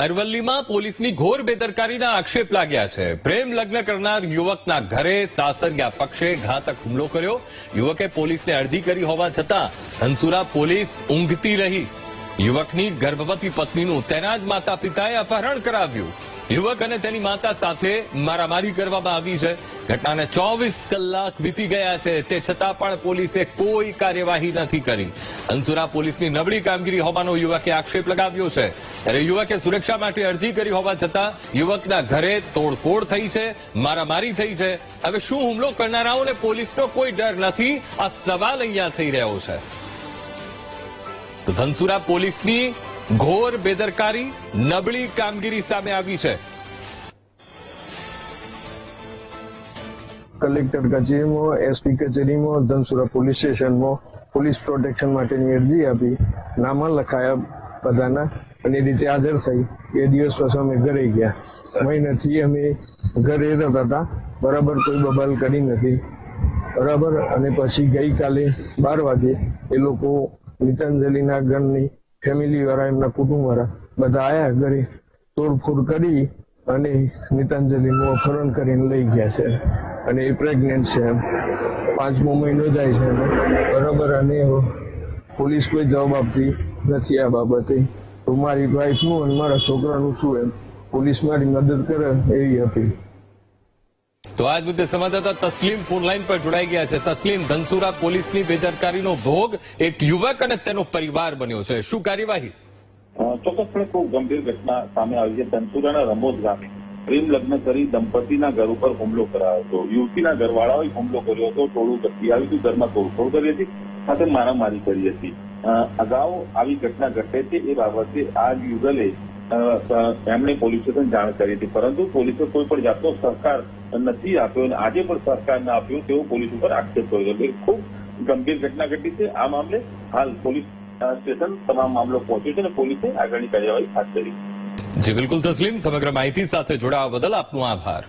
અરવલ્લીમાં પોલીસની ઘોર બેદરકારીના આક્ષેપ લાગ્યા છે. પ્રેમ લગ્ન કરનાર યુવકના ઘરે સાસરિયા પક્ષે ઘાતક હુમલો કર્યો. યુવકે પોલીસને અરજી કરી હોવા છતાં હંસુરા પોલીસ ઊંઘતી રહી. યુવકની ગર્ભવતી પત્નીનું તેના જ માતા પિતાએ અપહરણ કરાવ્યું. યુવક અને તેની માતા સાથે મારામારી કરવામાં આવી છે. ઘટનાને ચોવીસ કલાક વીતી ગયા છે. તે છતાં પણ પોલીસે કોઈ કાર્યવાહી નથી કરી. અંસુરા પોલીસની નબળી કામગીરી હોવાનો યુવકે આક્ષેપ લગાવ્યો છે. ત્યારે યુવકે સુરક્ષા માટે અરજી કરી હોવા છતાં યુવકના ઘરે તોડફોડ થઈ છે, મારામારી થઈ છે. હવે શું હુમલો કરનારાઓને પોલીસનો કોઈ ડર નથી? આ સવાલ અહીંયા થઈ રહ્યો છે. તો ધનસુરા પોલીસની ઘોર બેદરકારી, નબળી કામગીરી સામે આવી છે. કલેક્ટર કચેરીમાં એસપી કચેરીમાં, ધનસુરા પોલીસ સ્ટેશનમાં પોલીસ પ્રોટેક્શન માટેની અરજી આપી, નામાં લખાયા બધાના અને એ રીતે હાજર થઈ. એ દિવસ પછી અમે ઘરે ગયા. મહિનાથી અમે ઘરે રહેતા હતા. બરાબર કોઈ બબાલ કરી નથી. બરાબર? અને પછી ગઈકાલે બાર વાગે એ લોકો નીતાંજલિના ઘરની ફેમિલી વાળા એમના કુટુંબ વાળા બધા આયા ઘરે, તોડફોડ કરી અને નીતાંજલિનું અપહરણ કરીને લઈ ગયા છે. અને એ પ્રેગ્નેન્ટ છે પાંચમો મહિનો જાય છે બરાબર અને પોલીસ કોઈ જવાબ આપતી નથી આ બાબતે. તો મારી વાઈફનું અને મારા છોકરાનું શું એમ? પોલીસ મારી મદદ કરે એવી અપીલ. તો આજ મુદ્દે સંવાદદાતા તસ્લીમ ફોન લાઈન પર જોડાઈ ગયા છે. તસ્લીમ, ધનસુરા પોલીસની બેદરકારીનો ભોગ એક યુવક અને તેનો પરિવાર બન્યો છે. શું કાર્યવાહી? ચોક્કસપણે ખૂબ ગંભીર ઘટના સામે આવી છે. ધનસુરાના રમોદ ગામે પ્રેમ લગ્ન કરી દંપતીના ઘર ઉપર હુમલો કરાયો હતો. યુવતીના ઘરવાળાઓએ હુમલો કર્યો હતો. ટોળું ઘટી આવ્યું હતું. ઘરમાં તોડફોડ કરી હતી સાથે મારામારી કરી હતી. અગાઉ આવી ઘટના ઘટે છે એ બાબતે આ યુગલે એમણે પોલીસ સ્ટેશન જાણ કરી હતી. પરંતુ પોલીસે કોઈ પણ જાતનો સહકાર નથી આપ્યો. અને આજે પણ સરકારને આપ્યો. તેવો પોલીસ ઉપર આક્ષેપ કર્યો એટલે ખૂબ ગંભીર ઘટના ઘટી છે. આ મામલે હાલ પોલીસ સ્ટેશન તમામ મામલો પહોંચ્યો છે અને પોલીસે આગળની કાર્યવાહી હાથ ધરી. જી, બિલકુલ તસ્લીમ. સમગ્ર માહિતી સાથે જોડાવા બદલ આપનો આભાર.